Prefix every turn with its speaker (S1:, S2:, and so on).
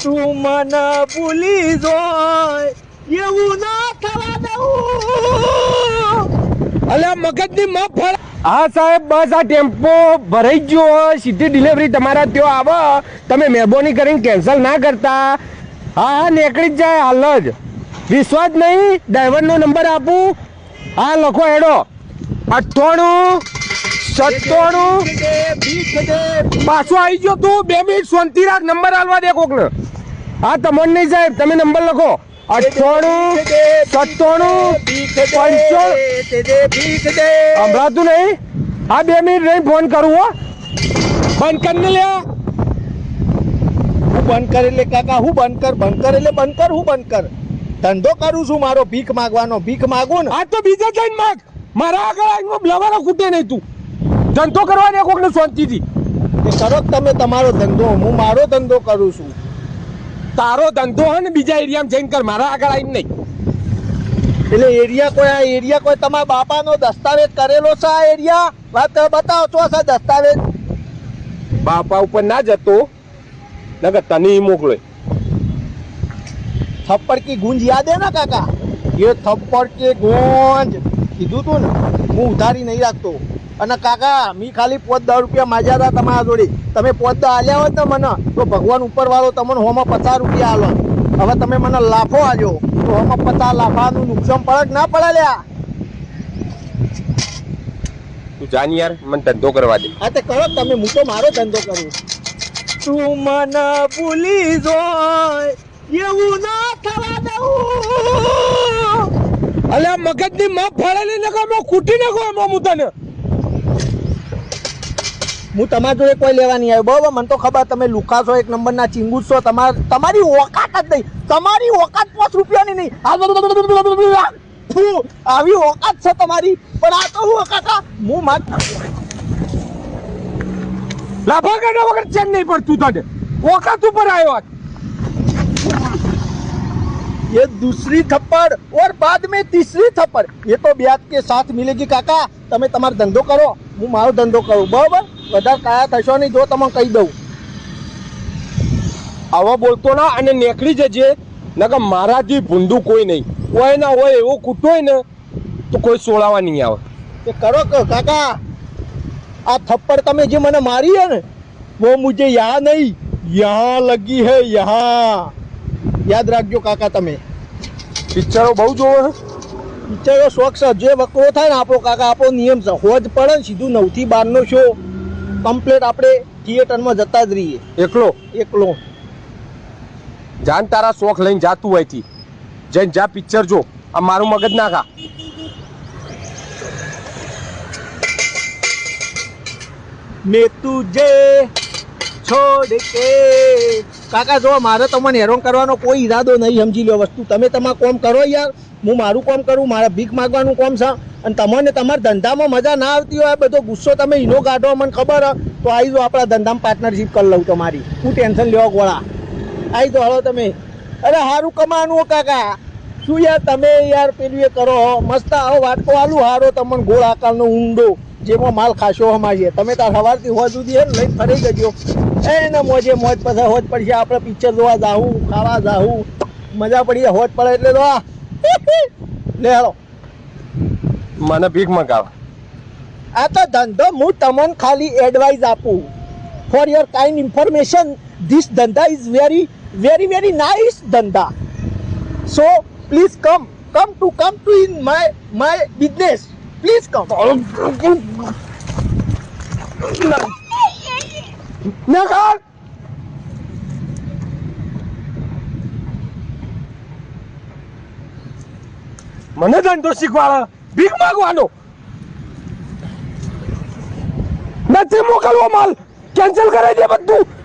S1: તું મને ભૂલી જોય એવું ના થવા દઉં
S2: અલ્યા મગજની મફ ફળ હા સાહેબ બસ આ ટેમ્પો ભરાઈ ગયો સીધી ડિલિવરી તમારા ત્યાં આવે તમે મહેરબાની કરીને કેન્સલ ના કરતા હા હા નીકળી જ જાય હાલ જ વિશ્વાસ નહીં ડ્રાઈવરનો નંબર આપું હા લખો એડો અઠ્ઠાણું સત્તાણું પાછો આવી ગયો તું બે મિનિટ શાંતિ રાખ નંબર આલવા દે કોકને હા તમને નહીં સાહેબ તમે નંબર લખો. અઠ્ઠાણું સત્તાણું સંભળાતું નહીં? હા બે મિનિટ નહીં ફોન કરું હો. બંધ કરીને લે
S1: હું બંધ કર એટલે કાકા હું બંધ કર બંધ કર એટલે બંધ કર હું બંધ કર. ધંધો કરું છું મારો ભીખ માગવાનો ભીખ માગું ને.
S2: આ તો બીજા જઈને માગ. મારા આગળ આવીને બ્લવારો ખૂટે નહીં તું. ધંધો કરવાની કોકને શાંતિથી.
S1: કરો તમે તમારો ધંધો હું મારો ધંધો કરું છું.
S2: તારો ધંધો હોય ને બીજા એરિયામાં જઈને કર મારા આગળ આવીને નહીં.
S1: એટલે એરિયા કોઈ આ એરિયા કોઈ તમારા બાપાનો દસ્તાવેજ કરેલો છે આ એરિયા? વાત બતાવો છો સર દસ્તાવેજ?
S2: બાપા ઉપર ના જતો નગર તને મોકલો.
S1: થપ્પડ કી ગુંજ યાદ હે ના કાકા? એ થપ્પડ કે ગુંજ કીધું તું ને હું ઉધારી નહીં રાખતો. અને કાકા મી ખાલી પોત દસ રૂપિયા માજ્યા હતા તમારા જોડે. તમે પોત દસ આલ્યા હોત ને મને તો ભગવાન ઉપરવાળો તમને હોમાં પચાસ રૂપિયા આલો. હવે તમે મને લાફો આલ્યો. તો હોમાં પચાસ લાફાનું નુકસાન પડે કે ના પડે લ્યા?
S2: તું જાન યાર મને ધંધો કરવા દે.
S1: હા તે કરો તમે. હું તો મારો ધંધો કરું તું મને ભૂલી જોય એવું ના થવા દઉં.
S2: અલ્યા મગજની મગ ફળેલી નકર મો કૂટી નાખો એમાં હું તને.
S1: હું તમારા જોડે કોઈ લેવા નહીં આવ્યો બરોબર મને તો ખબર તમે લુખા છો એક નંબરના ચિંગુસ છો તમાર તમારી ઓકાત જ નહીં તમારી ઓકાત પાંચ રૂપિયાની નહીં આ ફુ, આવી ઓકાત છે તમારી પણ આ તો હું કાકા હું માર
S2: લાફા કાઢા વગર ચેન નહીં પડતું તને ઓકાત ઉપર આવ્યો આજ.
S1: ये दूसरी थप्पड़ और बाद में तीसरी थप्पड़ ये तो ब्याज के साथ मिलेगी કાકા તમે તમારો ધંધો કરો હું મારો ધંધો કરું બરોબર વધારે કાયા થશો નહીં જો તમે કહી દઉં.
S2: આવા બોલતો ના અને નીકળી જજે. નકર મારા જે ભૂંડું કોઈ નહીં. હોય ના હોય એવો કૂટો હોય ને તો કોઈ સોળાવા નહીં આવે.
S1: તો કરો કાકા આ થપ્પડ તમે જે મને મારી હે ને વો મુજે યા નહીં યહાં લગી હે યહાં. યાદ રાખજો કાકા તમે.
S2: પિક્ચરો બહુ જોવો
S1: પિક્ચરો શોખ છે. જે વકરો થાય ને આપણો કાકા આપણો નિયમ છે. હોજ પડે ને સીધું નવથી બારનો શો કમ્પ્લેટ આપણે થિયેટરમાં જતા જ રહીએ.
S2: એકલો?
S1: એકલો.
S2: જાન તારા શોખ લઈને જાતું હોયથી જઈને જા પિક્ચર જો. આ મારું મગજ ના ખા.
S1: મેં તુજે છોડ કે કાકા, જો મારે તમને હેરાન કરવાનો કોઈ ઈરાદો નહીં, સમજી લો વસ્તુ. તમે તમારું કોમ કરો યાર. હું મારું કોમ કરું, મારા ભીખ માગવાનું કોમ છે. અને તમને તમારા ધંધામાં મજા ના આવતી હોય બધો ગુસ્સો તમે ઈનો કાઢો મને ખબર તો આવી જાઓ આપણા ધંધામાં પાર્ટનરશિપ કરી લઉં તમારી. હું ટેન્શન લેવા ગોળા. આવી જાઓ હલો તમે. અરે સારું કમાવાનું કાકા. શું યાર તમે યાર પેલું એ કરો. મસ્ત આવો વાટકો આલું, હારો તમને ગોળ આકારનો ઊંડો. જેમાં માલ ખાશો હમાશે તમે તાર સવારથી હોજ સુધી હે લઈને ફરી જજો. એને મોજે મોજ પછી હોજ પડશે. આપણે પિક્ચર જોવા જાહું ખાવા જાહું મજા પડી હોજ પડે એટલે તો લે હાલો.
S2: મને ભીખ મગાવ.
S1: આ તો ધંધો હું તમને ખાલી એડવાઇસ આપું. For your kind information this ધંધા is very very very nice ધંધા. So please come come to come to in my my business please come
S2: ના કર મને ધંધો શીખવાડે. ભીખ માંગવાનો. નથી મોકલવો માલ. કેન્સલ કરાવી દે બધું.